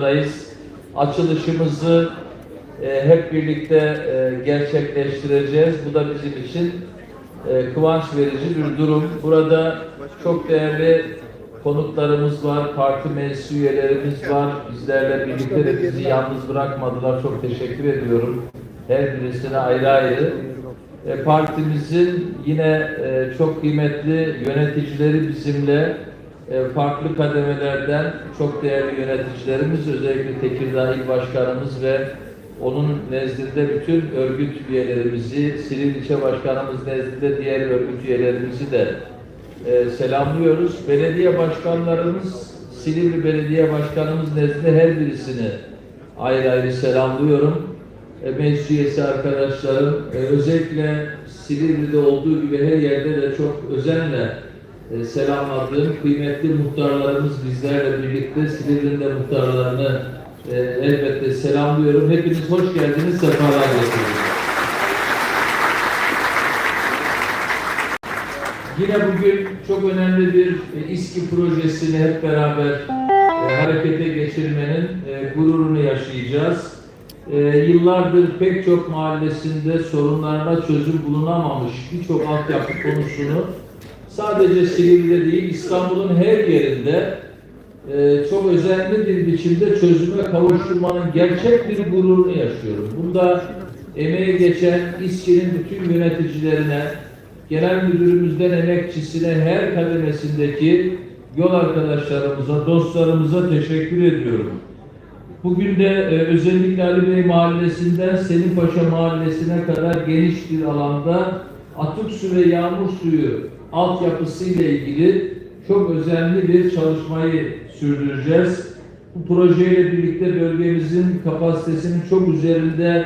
Reis, Açılışımızı e, hep birlikte e, gerçekleştireceğiz. Bu da bizim için e, kıvanç verici bir durum. Burada çok değerli konuklarımız var, parti meclis üyelerimiz var. Bizlerle birlikte de bizi yalnız bırakmadılar. Çok teşekkür ediyorum. Her birisine ayrı ayrı. E, partimizin yine e, çok kıymetli yöneticileri bizimle farklı kademelerden çok değerli yöneticilerimiz, özellikle Tekirdağ İl Başkanımız ve onun nezdinde bütün örgüt üyelerimizi, Silivri İlçe Başkanımız nezdinde diğer örgüt üyelerimizi de e, selamlıyoruz. Belediye başkanlarımız, Silivri Belediye Başkanımız nezdinde her birisini ayrı ayrı selamlıyorum. E, meclis üyesi arkadaşlarım, e, özellikle Silivri'de olduğu gibi her yerde de çok özenle e, selamladığım kıymetli muhtarlarımız bizlerle birlikte Silivri'nin de muhtarlarını e, elbette selamlıyorum. Hepiniz hoş geldiniz, sefalar getirdiniz. Yine bugün çok önemli bir e, İSKİ projesini hep beraber e, harekete geçirmenin e, gururunu yaşayacağız. E, yıllardır pek çok mahallesinde sorunlarına çözüm bulunamamış birçok altyapı konusunu sadece Silivri'de değil İstanbul'un her yerinde e, çok özenli bir biçimde çözüme kavuşturmanın gerçek bir gururunu yaşıyorum. Bunda emeği geçen İSKİ'nin bütün yöneticilerine, genel müdürümüzden emekçisine her kademesindeki yol arkadaşlarımıza, dostlarımıza teşekkür ediyorum. Bugün de e, özellikle Ali Bey Mahallesi'nden Selim Paşa Mahallesi'ne kadar geniş bir alanda atık su ve yağmur suyu altyapısı ile ilgili çok özenli bir çalışmayı sürdüreceğiz. Bu projeyle birlikte bölgemizin kapasitesinin çok üzerinde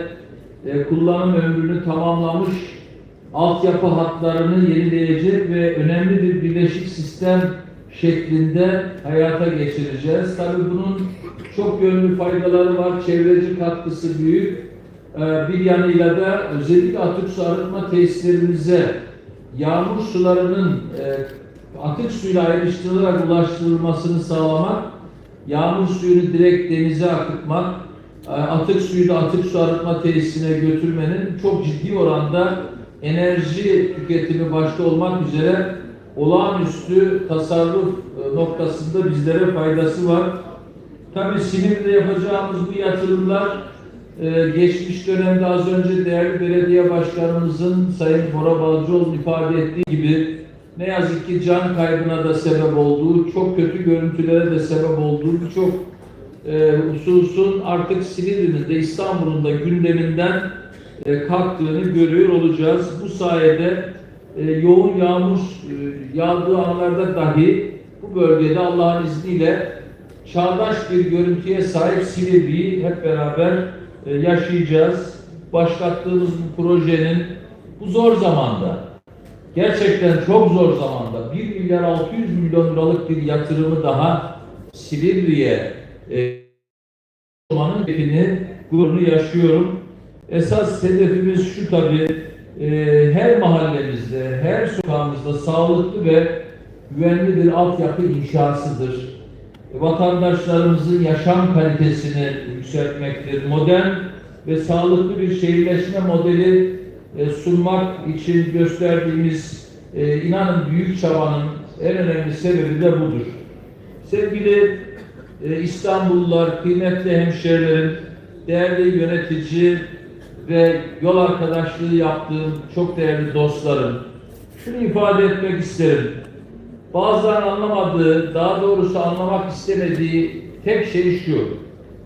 e, kullanım ömrünü tamamlamış altyapı hatlarını yenileyecek ve önemli bir birleşik sistem şeklinde hayata geçireceğiz. Tabii bunun çok yönlü faydaları var. Çevreci katkısı büyük. Ee, Bir yanıyla da özellikle atık su arıtma tesislerimize yağmur sularının e, atık suyla ayrıştırılarak ulaştırılmasını sağlamak, yağmur suyunu direkt denize akıtmak, e, atık suyu da atık su arıtma tesisine götürmenin çok ciddi oranda enerji tüketimi başta olmak üzere olağanüstü tasarruf e, noktasında bizlere faydası var. Tabii Silivri'de yapacağımız bu yatırımlar e, geçmiş dönemde az önce değerli belediye başkanımızın Sayın Bora Balcıoğlu ifade ettiği gibi ne yazık ki can kaybına da sebep olduğu, çok kötü görüntülere de sebep olduğu birçok e, hususun artık Silivri'nin de İstanbul'un da gündeminden e, kalktığını görüyor olacağız. Bu sayede e, yoğun yağmur e, yağdığı anlarda dahi bu bölgede Allah'ın izniyle çağdaş bir görüntüye sahip Silivri'yi hep beraber yaşayacağız. Başlattığımız bu projenin bu zor zamanda, gerçekten çok zor zamanda 1 milyar 600 milyon liralık bir yatırımı daha Silivri'ye e, olmanın hedefini, gururunu yaşıyorum. Esas hedefimiz şu tabii, e, her mahallemizde, her sokağımızda sağlıklı ve güvenli bir altyapı inşasıdır. Vatandaşlarımızın yaşam kalitesini yükseltmektir. Modern ve sağlıklı bir şehirleşme modeli e, sunmak için gösterdiğimiz e, inanın büyük çabanın en önemli sebebi de budur. Sevgili e, İstanbullular, kıymetli hemşehrilerim, değerli yönetici ve yol arkadaşlığı yaptığım çok değerli dostlarım, şunu ifade etmek isterim. Bazılarının anlamadığı, daha doğrusu anlamak istemediği tek şey şu.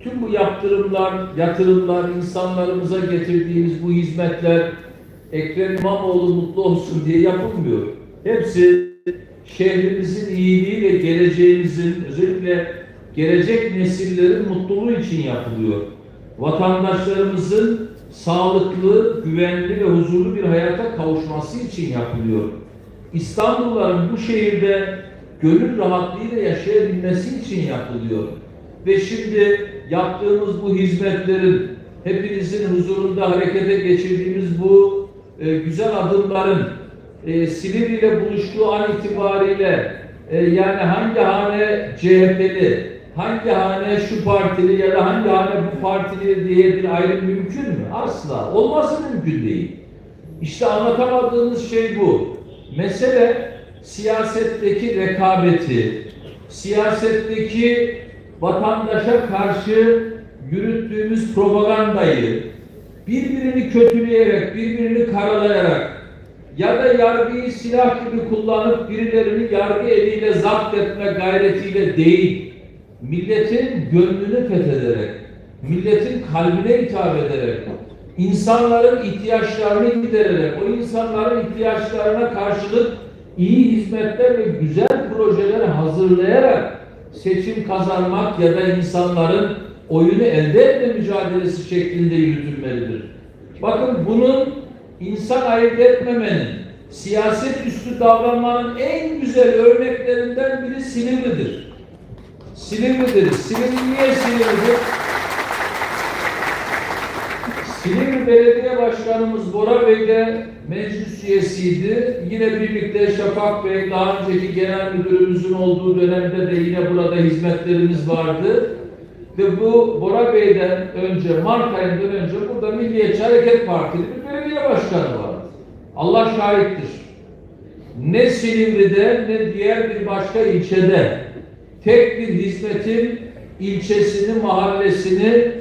Tüm bu yaptırımlar, yatırımlar, insanlarımıza getirdiğimiz bu hizmetler Ekrem İmamoğlu mutlu olsun diye yapılmıyor. Hepsi şehrimizin iyiliği ve geleceğimizin, özellikle gelecek nesillerin mutluluğu için yapılıyor. Vatandaşlarımızın sağlıklı, güvenli ve huzurlu bir hayata kavuşması için yapılıyor. İstanbulluların bu şehirde gönül rahatlığıyla yaşayabilmesi için yapılıyor. Ve şimdi yaptığımız bu hizmetlerin, hepinizin huzurunda harekete geçirdiğimiz bu e, güzel adımların e, Silivri ile buluştuğu an itibariyle e, yani hangi hane CHP'li, hangi hane şu partili ya da hangi hane bu partili diye bir ayrım mümkün mü? Asla. Olması mümkün değil. İşte anlatamadığımız şey bu. Mesele siyasetteki rekabeti, siyasetteki vatandaşa karşı yürüttüğümüz propagandayı birbirini kötüleyerek, birbirini karalayarak ya da yargıyı silah gibi kullanıp birilerini yargı eliyle zapt etme gayretiyle değil, milletin gönlünü fethederek, milletin kalbine hitap ederek, insanların ihtiyaçlarını gidererek, o insanların ihtiyaçlarına karşılık iyi hizmetler ve güzel projeler hazırlayarak seçim kazanmak ya da insanların oyunu elde etme mücadelesi şeklinde yürütülmelidir. Bakın bunun insan ayırt etmemenin, siyaset üstü davranmanın en güzel örneklerinden biri Silivri'dir. Silivri'dir. Silivri niye Silivri'dir? Silivri Belediye Başkanımız Bora Bey de meclis üyesiydi. Yine birlikte Şafak Bey, daha önceki genel müdürümüzün olduğu dönemde de yine burada hizmetlerimiz vardı. Ve bu Bora Bey'den önce, Mart önce burada Milliyetçi Hareket Partili bir belediye başkanı vardı. Allah şahittir. Ne Silivri'de ne diğer bir başka ilçede tek bir hizmetin ilçesini, mahallesini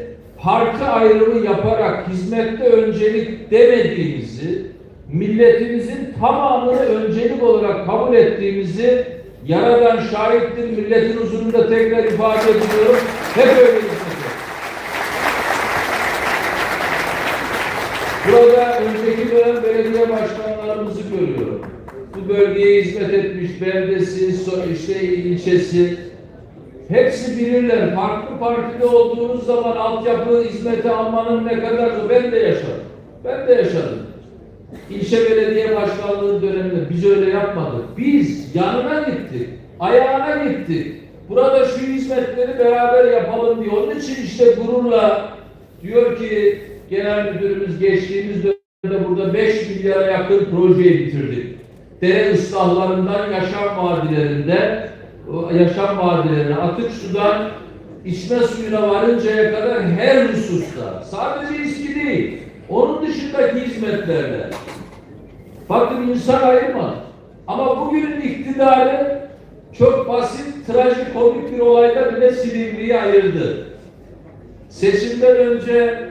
parti ayrımı yaparak hizmette öncelik demediğimizi, milletimizin tamamını öncelik olarak kabul ettiğimizi yaradan şahittir. Milletin huzurunda tekrar ifade ediyorum. Hep öyle. Burada önceki dönem belediye başkanlarımızı görüyorum. Bu bölgeye hizmet etmiş beldesi, işte ilçesi, Hepsi bilirler. Farklı partide olduğunuz zaman altyapı hizmeti almanın ne kadar zor. Ben de yaşadım. Ben de yaşadım. İlçe belediye başkanlığı döneminde biz öyle yapmadık. Biz yanına gittik. Ayağına gittik. Burada şu hizmetleri beraber yapalım diyor. Onun için işte gururla diyor ki genel müdürümüz geçtiğimiz dönemde burada 5 milyara yakın projeyi bitirdik. Dere ıslahlarından yaşam vadilerinde yaşam vadilerine, atık sudan içme suyuna varıncaya kadar her hususta, sadece İSKİ değil, onun dışındaki hizmetlerle. Bakın insan ayırmadı. Ama bugünün iktidarı çok basit, trajikomik bir olayda bile Silivri'yi ayırdı. Seçimden önce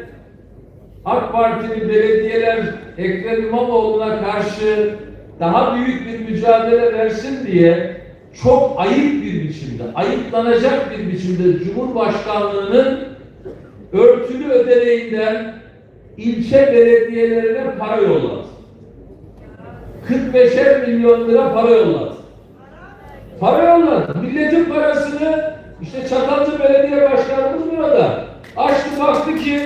AK Partili belediyeler Ekrem İmamoğlu'na karşı daha büyük bir mücadele versin diye çok ayıp bir biçimde, ayıplanacak bir biçimde Cumhurbaşkanlığının örtülü ödeneğinden ilçe belediyelerine para yolladı. 45'er milyon lira para yolladı. Para yolladı. Milletin parasını işte Çatalca Belediye Başkanımız burada. Açtı baktı ki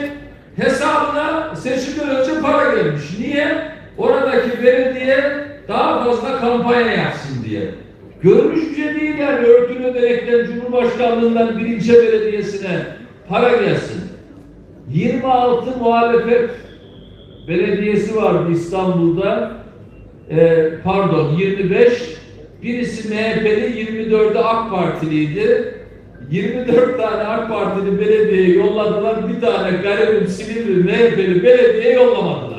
hesabına seçimden önce para gelmiş. Niye? Oradaki belediye daha fazla kampanya yapsın diye. Görmüş bir şey değil yani örtülü ödenekten Cumhurbaşkanlığından bir ilçe belediyesine para gelsin. 26 muhalefet belediyesi vardı İstanbul'da. Ee, pardon 25. Birisi MHP'li 24'ü AK Partiliydi. 24 tane AK Partili belediye yolladılar. Bir tane garibim Silivri MHP'li belediye yollamadılar.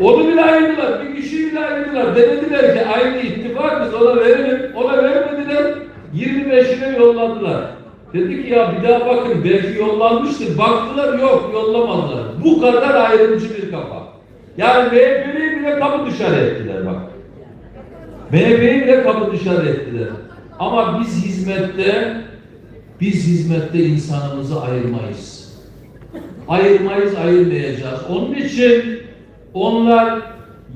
Onu bile ayırdılar. Bir kişiyi bile ayırdılar. Denediler ki aynı ittifakız ona verelim. Ona vermediler. 25'ine yolladılar. Dedi ki ya bir daha bakın belki yollanmıştır. Baktılar yok yollamadılar. Bu kadar ayrımcı bir kafa. Yani MHP'yi bile kapı dışarı ettiler bak. MHP'yi bile kapı dışarı ettiler. Ama biz hizmette biz hizmette insanımızı ayırmayız. Ayırmayız, ayırmayacağız. Onun için onlar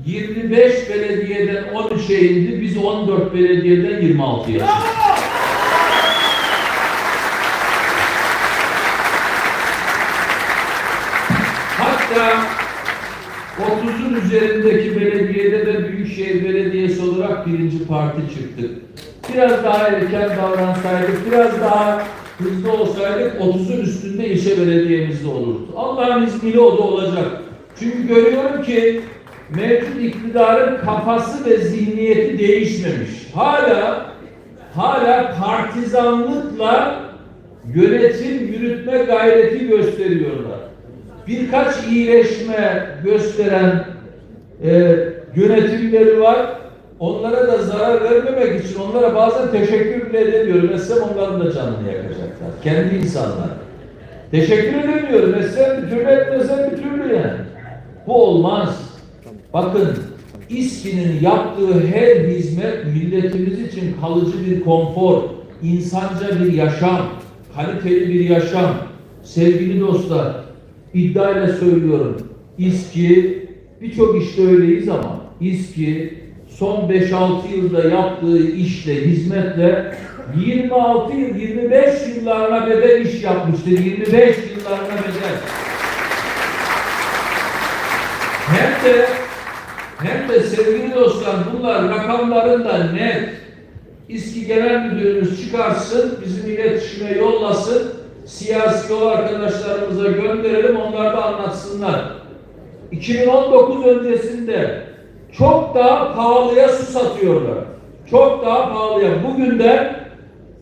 25 belediyeden 13'e indi, biz 14 belediyeden 26 yaşındayız. Hatta 30'un üzerindeki belediyede de Büyükşehir Belediyesi olarak birinci parti çıktık. Biraz daha erken davransaydık, biraz daha hızlı olsaydık 30'un üstünde ilçe belediyemizde olurdu. Allah'ın izniyle o da olacak. Çünkü görüyorum ki mevcut iktidarın kafası ve zihniyeti değişmemiş. Hala hala partizanlıkla yönetim yürütme gayreti gösteriyorlar. Birkaç iyileşme gösteren e, yönetimleri var. Onlara da zarar vermemek için onlara bazen teşekkür bile edemiyorum. Etsem onların da canını yakacaklar. Kendi insanlar. Teşekkür edemiyorum. Etsem bir türlü etmesem bir türlü yani. Bu olmaz. Bakın İSKİ'nin yaptığı her hizmet milletimiz için kalıcı bir konfor, insanca bir yaşam, kaliteli bir yaşam. Sevgili dostlar, iddiayla söylüyorum. İSKİ birçok işte öyleyiz ama İSKİ son 5-6 yılda yaptığı işle, hizmetle 26 yıl, 25 yıllarına bedel iş yapmıştır. 25 yıllarına bedel. Hem de hem de sevgili dostlar bunlar rakamlarında net. İSKİ Genel Müdürümüz çıkarsın, bizim iletişime yollasın, siyasi yol arkadaşlarımıza gönderelim, onlar da anlatsınlar. 2019 öncesinde çok daha pahalıya su satıyorlar. Çok daha pahalıya. Bugün de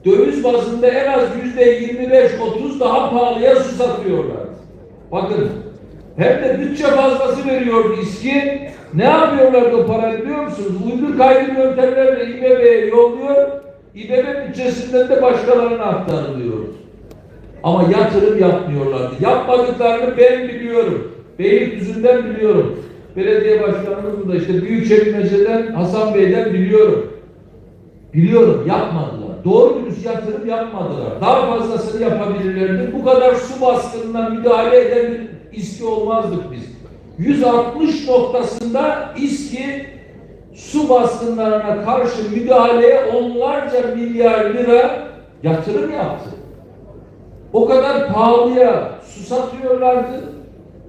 döviz bazında en az yüzde 25-30 daha pahalıya su satıyorlar. Bakın hem de bütçe fazlası veriyordu İSKİ. Ne yapıyorlardı o parayı biliyor musunuz? Uydur kaydı yöntemlerle İBB'ye yolluyor. İBB bütçesinden de başkalarına aktarılıyor. Ama yatırım yapmıyorlardı. Yapmadıklarını ben biliyorum. Beylikdüzü'nden biliyorum. Belediye başkanımız da işte Büyükçekmece'den Hasan Bey'den biliyorum. Biliyorum yapmadılar. Doğru dürüst yatırım yapmadılar. Daha fazlasını yapabilirlerdi. Bu kadar su baskınına müdahale eden İSKİ olmazdık biz. 160 noktasında İSKİ su baskınlarına karşı müdahaleye onlarca milyar lira yatırım yaptı. O kadar pahalıya su satıyorlardı.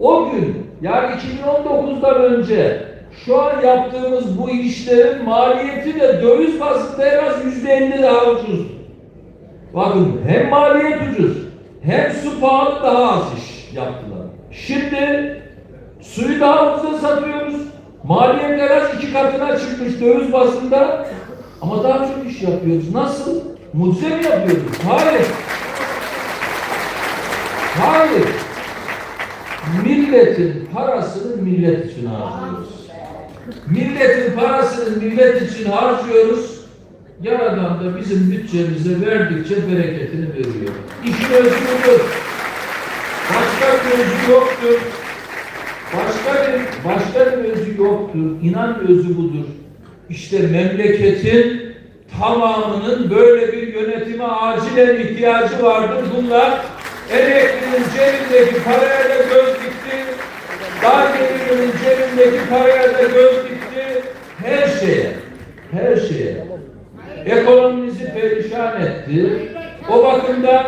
O gün yani 2019'dan önce şu an yaptığımız bu işlerin maliyeti de döviz bazında en az yüzde elli daha ucuz. Bakın hem maliyet ucuz hem su pahalı daha az iş yaptılar. Şimdi suyu daha ucuza satıyoruz. Maliyet en az iki katına çıkmış döviz basında. Ama daha çok iş yapıyoruz. Nasıl? Mucize mi yapıyoruz? Hayır. Hayır. Milletin parasını millet için harcıyoruz. Milletin parasını millet için harcıyoruz. Yaradan da bizim bütçemize verdikçe bereketini veriyor. İşin bir özü yoktur. Başka bir, başka bir özü yoktur. İnan özü budur. İşte memleketin tamamının böyle bir yönetime acilen ihtiyacı vardır. Bunlar emeklinin cebindeki paraya da göz dikti. Dar gelirinin cebindeki paraya da göz dikti. Her şeye, her şeye. Ekonomimizi perişan etti. O bakımdan,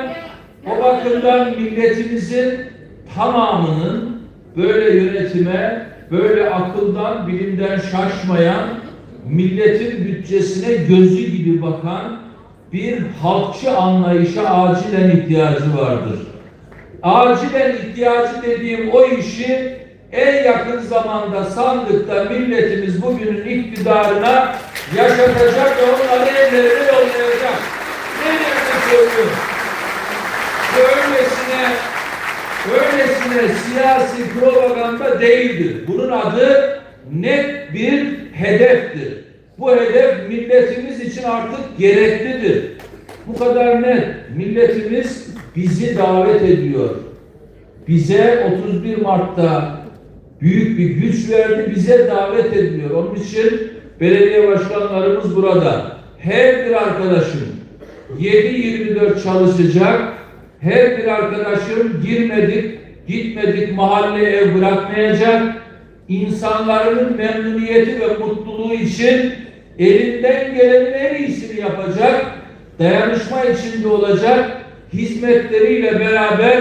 o bakımdan milletimizin tamamının böyle yönetime, böyle akıldan, bilimden şaşmayan, milletin bütçesine gözü gibi bakan bir halkçı anlayışa acilen ihtiyacı vardır. Acilen ihtiyacı dediğim o işi en yakın zamanda sandıkta milletimiz bugünün iktidarına yaşatacak ve onları evlerine yollayacak. Ne demek söylüyorum? Bu öylesine öylesine siyasi propaganda değildir. Bunun adı net bir hedeftir. Bu hedef milletimiz için artık gereklidir. Bu kadar net. Milletimiz bizi davet ediyor. Bize 31 Mart'ta büyük bir güç verdi, bize davet ediyor. Onun için belediye başkanlarımız burada. Her bir arkadaşım 7-24 çalışacak. Her bir arkadaşım girmedik, gitmedik mahalle ev bırakmayacak. İnsanların memnuniyeti ve mutluluğu için elinden gelenin en iyisini yapacak. Dayanışma içinde olacak. Hizmetleriyle beraber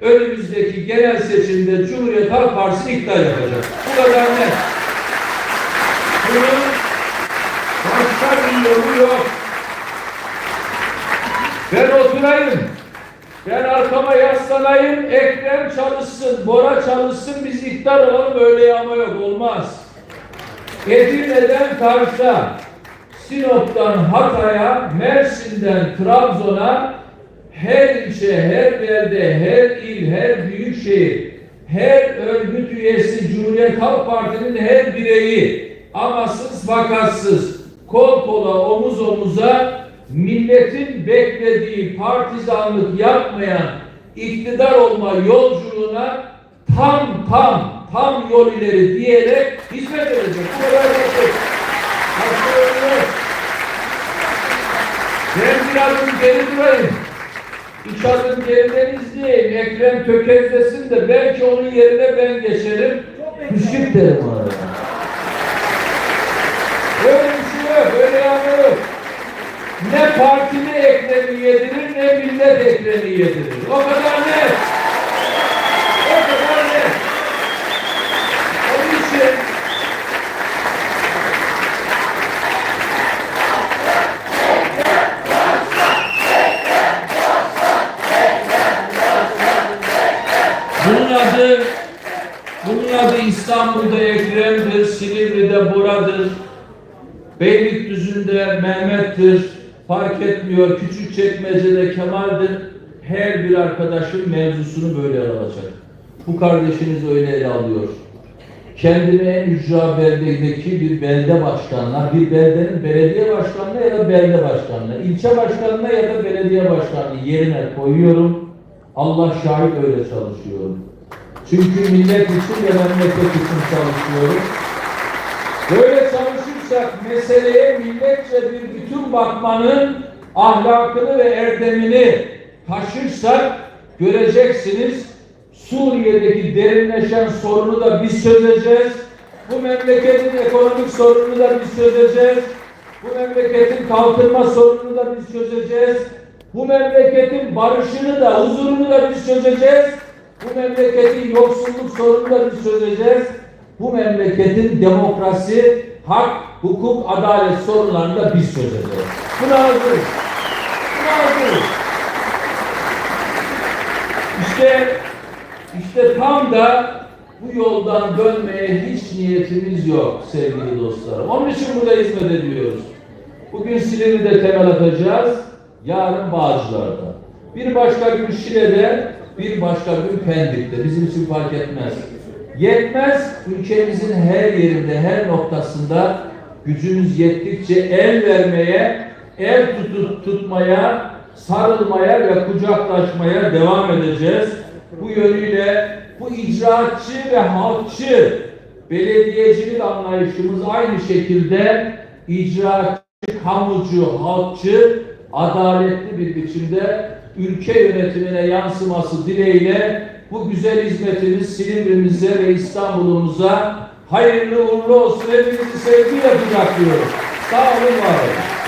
önümüzdeki genel seçimde Cumhuriyet Halk Partisi iktidar yapacak. Bu kadar net. Bunun başka bir yolu yok. Ben oturayım. Ben arkama yaslanayım, Ekrem çalışsın, Bora çalışsın, biz iktidar olalım öyle ama yok, olmaz. Edirne'den Kars'a, Sinop'tan Hatay'a, Mersin'den Trabzon'a her ilçe, her belde, her il, her büyük şehir, her örgüt üyesi, Cumhuriyet Halk Parti'nin her bireyi amasız vakatsız, kol kola, omuz omuza milletin beklediği partizanlık yapmayan iktidar olma yolculuğuna tam tam tam yol ileri diyerek hizmet edecek. Bu kadar. Ben bir adım geri durayım. Üç adım geriden izleyeyim. Ekrem tökezlesin de belki onun yerine ben geçerim. Püskürt derim ona. Böyle bir şey yok. Böyle yani yok. Ne partili Ekrem'i yedirir ne millet Ekrem'i yedirir. O kadar net. O kadar net. Onun için bunun adı bunun adı İstanbul'da Ekrem'dir, Silivri'de Bora'dır, Beylikdüzü'nde Mehmet'tir, fark etmiyor, Küçükçekmece'de Kemal'dir. Her bir arkadaşın mevzusunu böyle alacak. Bu kardeşiniz öyle ele alıyor. Kendini en ücra beldedeki bir belde başkanına, bir beldenin belediye başkanına ya da belde başkanına, ilçe başkanına ya da belediye başkanlığı yerine koyuyorum. Allah şahit öyle çalışıyorum. Çünkü millet için ve memleket için çalışıyorum. Böyle çalışırsak meseleye milletçe bir bütün bakmanın ahlakını ve erdemini taşırsak göreceksiniz Suriye'deki derinleşen sorunu da biz çözeceğiz. Bu memleketin ekonomik sorununu da biz çözeceğiz. Bu memleketin kalkınma sorununu da biz çözeceğiz. Bu memleketin barışını da, huzurunu da biz çözeceğiz. Bu memleketin yoksulluk sorununu da biz çözeceğiz. Bu memleketin demokrasi, hak, hukuk, adalet sorunlarını da biz çözeceğiz. Buna hazırız. Buna hazırız. İşte işte tam da bu yoldan dönmeye hiç niyetimiz yok sevgili dostlarım. Onun için burada hizmet ediyoruz. Bugün Silivri'de temel atacağız. Yarın Bağcılar'da. Bir başka gün Şile'de, bir başka gün Pendik'te. Bizim için fark etmez. Yetmez, ülkemizin her yerinde, her noktasında gücümüz yettikçe el vermeye, el tutup tutmaya, sarılmaya ve kucaklaşmaya devam edeceğiz. Bu yönüyle bu icraatçı ve halkçı belediyecilik anlayışımız aynı şekilde icraatçı, kamucu, halkçı adaletli bir biçimde ülke yönetimine yansıması dileğiyle bu güzel hizmetimiz Silivri'mize ve İstanbul'umuza hayırlı uğurlu olsun. Hepinizi sevgiyle kucaklıyorum. Sağ olun, var olun.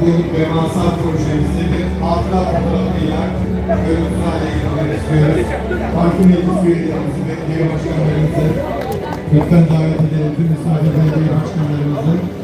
Bu devasa projemizi hatıra fotoğrafıyla görüntü hale getirmek istiyoruz. Parti meclis üyelerimizi ve diğer başkanlarımızı lütfen davet edelim. Tüm misafir belediye başkanlarımızı.